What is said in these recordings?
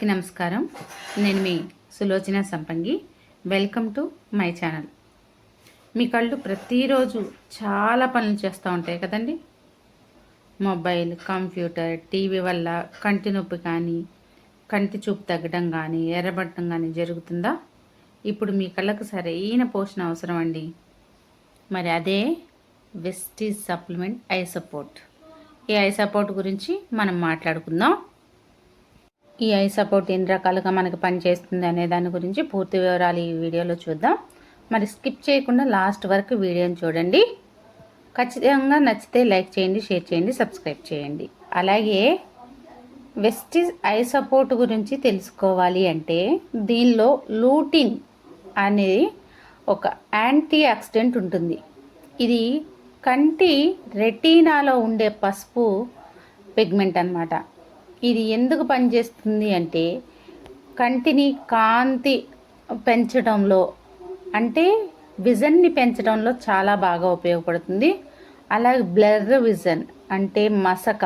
అందరికీ నమస్కారం. నేను మీ Sulochana Sampangi. Welcome to my channel మీ కళ్ళు ప్రతిరోజు చాలా పనులు చేస్తూ ఉంటాయి కదండి? మొబైల్ కంప్యూటర్ టీవీ వల్ల కంటి నొప్పి కానీ కంటి చూపు తగ్గడం కానీ ఎర్రబడటం కానీ జరుగుతుందా? ఇప్పుడు మీ కళ్ళకు సరైన పోషణ అవసరం అండి. మరి అదే వెస్టీజ్ సప్లిమెంట్ ఐ సపోర్ట్ ఈ ఐ సపోర్ట్ గురించి మనం మాట్లాడుకుందాం. ఈ ఐ సపోర్ట్ ఎన్ని రకాలుగా మనకి పనిచేస్తుంది అనే దాని గురించి పూర్తి వివరాలు ఈ వీడియోలో చూద్దాం. మరి స్కిప్ చేయకుండా లాస్ట్ వరకు వీడియోని చూడండి. ఖచ్చితంగా నచ్చితే లైక్ చేయండి షేర్ చేయండి సబ్స్క్రైబ్ చేయండి. అలాగే వెస్టిజ్ ఐ సపోర్ట్ గురించి తెలుసుకోవాలి అంటే దీనిలో లూటిన్ అనేది ఒక యాంటీ ఆక్సిడెంట్ ఉంటుంది. ఇది కంటి రెటీనాలో ఉండే పసుపు పిగ్మెంట్ అన్నమాట. ఇది ఎందుకు పనిచేస్తుంది అంటే కంటిని కాంతి పెంచడంలో అంటే విజన్ని పెంచడంలో చాలా బాగా ఉపయోగపడుతుంది. అలాగే బ్లర్ విజన్ అంటే మసక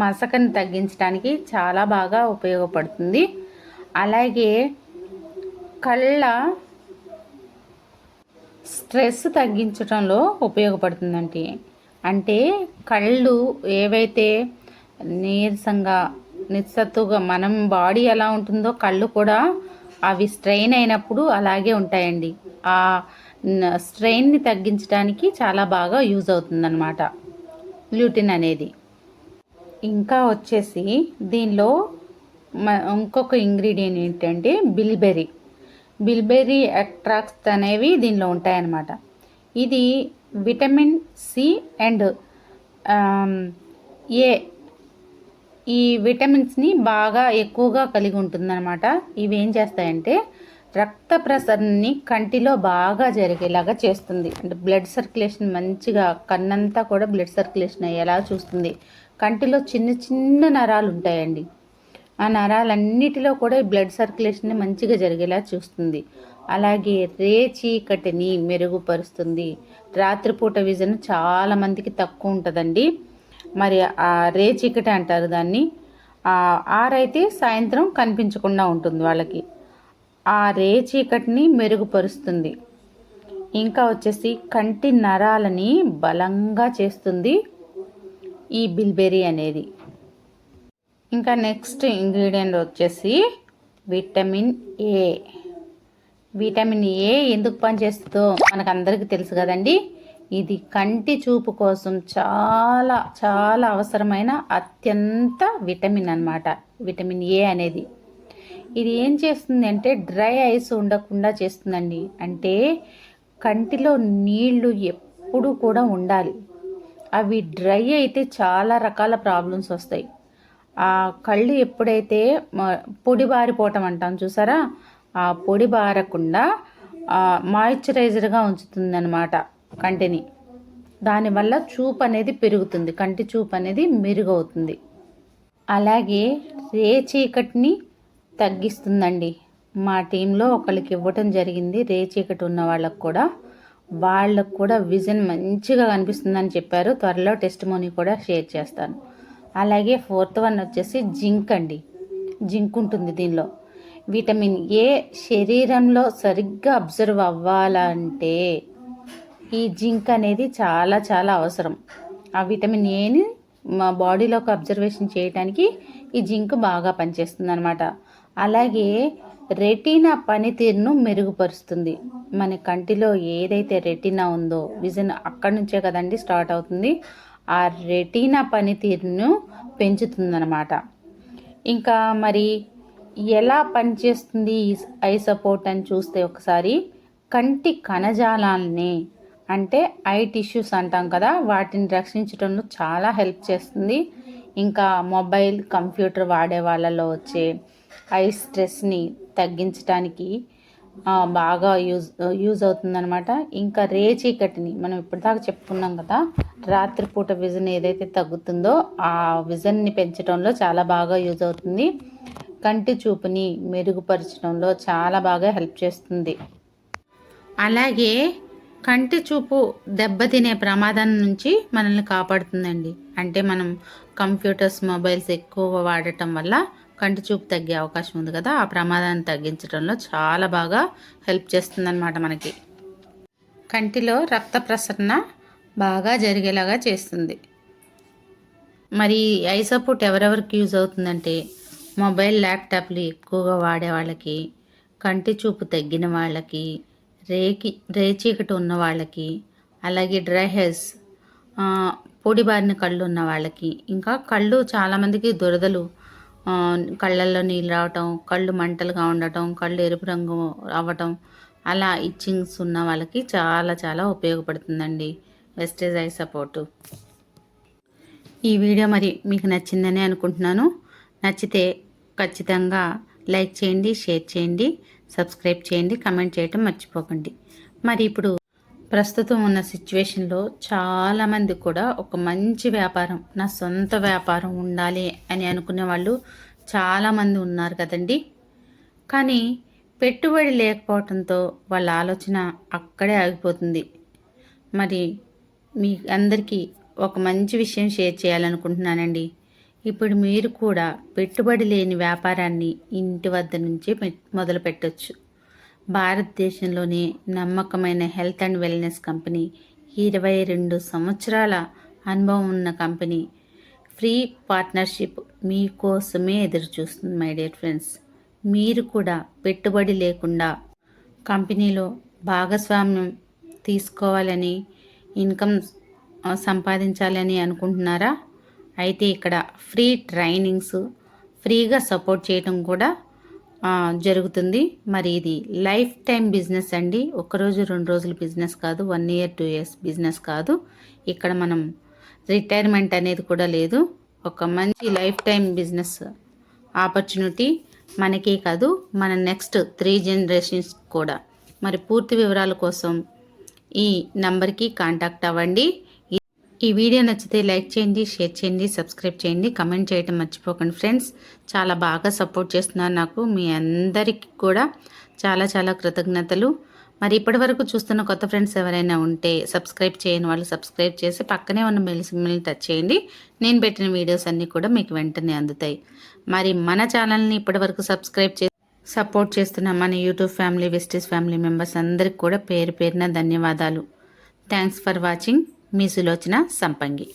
మసకని తగ్గించడానికి చాలా బాగా ఉపయోగపడుతుంది. అలాగే కళ్ళ స్ట్రెస్ తగ్గించడంలో ఉపయోగపడుతుందండి అంటే కళ్ళు ఏవైతే నీరసంగా నిస్సత్తుగా మనం బాడీ ఎలా ఉంటుందో కళ్ళు కూడా అవి స్ట్రెయిన్ అయినప్పుడు అలాగే ఉంటాయండి. ఆ స్ట్రెయిన్ని తగ్గించడానికి చాలా బాగా యూజ్ అవుతుందన్నమాట. గ్లూటిన్ అనేది. ఇంకా వచ్చేసి దీనిలో మ- ఇంకొక ఇంగ్రీడియంట్ ఏంటంటే బిల్బెర్రీ. బిల్బెర్రీ ఎక్ట్రాక్ట్స్ అనేవి దీనిలో ఉంటాయన్నమాట. ఇది విటమిన్ సి అండ్ ఏ ఈ విటమిన్స్ని బాగా ఎక్కువగా కలిగి ఉంటుందన్నమాట. ఇవి ఏం చేస్తాయంటే రక్త ప్రసరణని కంటిలో బాగా జరిగేలాగా చేస్తుంది. అంటే బ్లడ్ సర్క్యులేషన్ మంచిగా కన్నంతా కూడా బ్లడ్ సర్క్యులేషన్ అయ్యేలా చూస్తుంది. కంటిలో చిన్న చిన్న నరాలు ఉంటాయండి. ఆ నరాలన్నిటిలో కూడా ఈ బ్లడ్ సర్క్యులేషన్ మంచిగా జరిగేలా చూస్తుంది. అలాగే రే చీకటిని మెరుగుపరుస్తుంది. రాత్రిపూట విజన్ చాలా మందికి తక్కువ ఉంటుందండి. మరి ఆ రే చీకటి అంటారు దాన్ని. ఆరైతే సాయంత్రం కనిపించకుండా ఉంటుంది వాళ్ళకి. ఆ రే చీకటిని మెరుగుపరుస్తుంది. ఇంకా వచ్చేసి కంటి నరాలని బలంగా చేస్తుంది ఈ బిల్బెరీ అనేది. ఇంకా నెక్స్ట్ ఇంగ్రీడియంట్ వచ్చేసి విటమిన్ ఏ. విటమిన్ ఏ ఎందుకు పనిచేస్తుందో మనకు అందరికీ తెలుసు కదండి. ఇది కంటి చూపు కోసం చాలా చాలా అవసరమైన అత్యంత విటమిన్ అన్నమాట. విటమిన్ ఏ అనేది. ఇది ఏం చేస్తుంది అంటే డ్రై ఐస్ ఉండకుండా చేస్తుందండి. అంటే కంటిలో నీళ్ళు ఎప్పుడు కూడా ఉండాలి. అవి డ్రై అయితే చాలా రకాల ప్రాబ్లమ్స్ వస్తాయి. ఆ కళ్ళు ఎప్పుడైతే పొడి బారిపోవటం అంటాం చూసారా? ఆ పొడి బారకుండా మాయిశ్చరైజర్గా ఉంచుతుందన్నమాట. కంటిని. దానివల్ల చూపు అనేది పెరుగుతుంది. కంటి చూపు అనేది మెరుగవుతుంది. అలాగే రే చీకటిని తగ్గిస్తుందండి. మా టీంలో ఒకరికి ఇవ్వటం జరిగింది. రే చీకటి ఉన్న వాళ్ళకు కూడా. వాళ్ళకు కూడా విజన్ మంచిగా కనిపిస్తుందని చెప్పారు. త్వరలో టెస్ట్ మోని కూడా షేర్ చేస్తాను. అలాగే ఫోర్త్ వన్ వచ్చేసి జింక్ అండి. జింక్ ఉంటుంది దీనిలో. విటమిన్ ఏ శరీరంలో సరిగ్గా అబ్జర్వ్ అవ్వాలంటే ఈ జింక్ అనేది చాలా చాలా అవసరం. ఆ విటమిన్ ఏని మా బాడీలోకి అబ్జర్వేషన్ చేయడానికి ఈ జింక్ బాగా పనిచేస్తుంది అనమాట అలాగే రెటీనా పనితీరును మెరుగుపరుస్తుంది. మన కంటిలో ఏదైతే రెటీనా ఉందో విజన్ అక్కడి నుంచే కదండి స్టార్ట్ అవుతుంది ఆ రెటీనా పనితీరును పెంచుతుందనమాట ఇంకా మరి ఎలా పనిచేస్తుంది ఈ ఐ సపోర్ట్ అని చూస్తే ఒకసారి కంటి కణజాలాల్ని అంటే ఐ టిష్యూస్ అంటాం కదా వాటిని రక్షించడంలో చాలా హెల్ప్ చేస్తుంది. ఇంకా మొబైల్ కంప్యూటర్ వాడే వాళ్ళలో వచ్చే ఐ స్ట్రెస్ని తగ్గించడానికి బాగా యూజ్ యూజ్ అవుతుందన్నమాట. ఇంకా రే చీకటిని మనం ఇప్పటిదాకా చెప్పుకున్నాం కదా రాత్రిపూట విజన్ ఏదైతే తగ్గుతుందో ఆ విజన్ని పెంచడంలో చాలా బాగా యూజ్ అవుతుంది. కంటి చూపుని మెరుగుపరచడంలో చాలా బాగా హెల్ప్ చేస్తుంది. అలాగే కంటి చూపు దెబ్బతినే ప్రమాదం నుంచి మనల్ని కాపాడుతుందండి. అంటే మనం కంప్యూటర్స్ మొబైల్స్ ఎక్కువ వాడటం వల్ల కంటి చూపు తగ్గే అవకాశం ఉంది కదా ఆ ప్రమాదాన్ని తగ్గించడంలో చాలా బాగా హెల్ప్ చేస్తుందన్నమాట మనకి. కంటిలో రక్త ప్రసరణ బాగా జరిగేలాగా చేస్తుంది. మరి ఐ సపోర్ట్ ఎవరెవరికి యూజ్ అవుతుందంటే మొబైల్ ల్యాప్టాప్లు ఎక్కువగా వాడే వాళ్ళకి కంటి చూపు తగ్గిన వాళ్ళకి రేకి రేచీకటి ఉన్న వాళ్ళకి అలాగే డ్రై హెయిర్స్ పొడిబారిన కళ్ళు ఉన్న వాళ్ళకి ఇంకా కళ్ళు చాలామందికి దురదలు కళ్ళల్లో నీళ్ళు రావటం కళ్ళు మంటలుగా ఉండటం కళ్ళు ఎరుపు రంగు అవ్వటం అలా ఇచ్చింగ్స్ ఉన్న వాళ్ళకి చాలా చాలా ఉపయోగపడుతుందండి. Vestige eye support. ఈ వీడియో మరి మీకు నచ్చిందని అనుకుంటున్నాను. నచ్చితే ఖచ్చితంగా లైక్ చేయండి షేర్ చేయండి సబ్స్క్రైబ్ చేయండి కమెంట్ చేయటం మర్చిపోకండి. మరి ఇప్పుడు ప్రస్తుతం ఉన్న సిచ్యువేషన్లో చాలామంది కూడా ఒక మంచి వ్యాపారం నా సొంత వ్యాపారం ఉండాలి అని అనుకునే వాళ్ళు చాలామంది ఉన్నారు కదండి. కానీ పెట్టుబడి లేకపోవడంతో వాళ్ళ ఆలోచన అక్కడే ఆగిపోతుంది. మరి మీ అందరికీ ఒక మంచి విషయం షేర్ చేయాలనుకుంటున్నానండి. ఇప్పుడు మీరు కూడా పెట్టుబడి లేని వ్యాపారాన్ని ఇంటి వద్ద నుంచే మొదలు పెట్టచ్చు. భారతదేశంలోనే నమ్మకమైన హెల్త్ అండ్ వెల్నెస్ కంపెనీ ఇరవై రెండు సంవత్సరాల అనుభవం ఉన్న కంపెనీ ఫ్రీ పార్ట్నర్షిప్ మీకోసమే ఎదురు చూస్తుంది మై డియర్ ఫ్రెండ్స్. మీరు కూడా పెట్టుబడి లేకుండా కంపెనీలో భాగస్వామ్యం తీసుకోవాలని ఇన్కమ్ సంపాదించాలని అనుకుంటున్నారా? అయితే ఇక్కడ ఫ్రీ ట్రైనింగ్స్ ఫ్రీగా సపోర్ట్ చేయడం కూడా జరుగుతుంది. మరి ఇది లైఫ్ టైం బిజినెస్ అండి. ఒకరోజు రెండు రోజుల బిజినెస్ కాదు. One year two years business కాదు. ఇక్కడ మనం రిటైర్మెంట్ అనేది కూడా లేదు. ఒక మంచి లైఫ్ టైం బిజినెస్ ఆపర్చునిటీ మనకే కాదు మన నెక్స్ట్ త్రీ జనరేషన్స్ కూడా. మరి పూర్తి వివరాల కోసం ఈ నంబర్కి కాంటాక్ట్ అవ్వండి. ఈ- వీడియో నచ్చితే లైక్ చేయండి షేర్ చేయండి సబ్స్క్రైబ్ చేయండి. కమెంట్ చేయడం మర్చిపోకండి ఫ్రెండ్స్. చాలా బాగా సపోర్ట్ చేస్తున్నారు నాకు మీ అందరికీ కూడా చాలా చాలా కృతజ్ఞతలు. మరి ఇప్పటి వరకు చూస్తున్న కొత్త ఫ్రెండ్స్ ఎవరైనా ఉంటే సబ్స్క్రైబ్ చేయని వాళ్ళు సబ్స్క్రైబ్ చేసి పక్కనే ఉన్న బెల్ సింబల్ని టచ్ చేయండి. నేను పెట్టిన వీడియోస్ అన్నీ కూడా మీకు వెంటనే అందుతాయి. మరి మన ఛానల్ని ఇప్పటి వరకు సబ్స్క్రైబ్ చే సపోర్ట్ చేస్తున్న మన YouTube family Vestige family members అందరికి కూడా పేరు పేరున ధన్యవాదాలు. Thanks for watching. మీ సులోచన సంపంగి.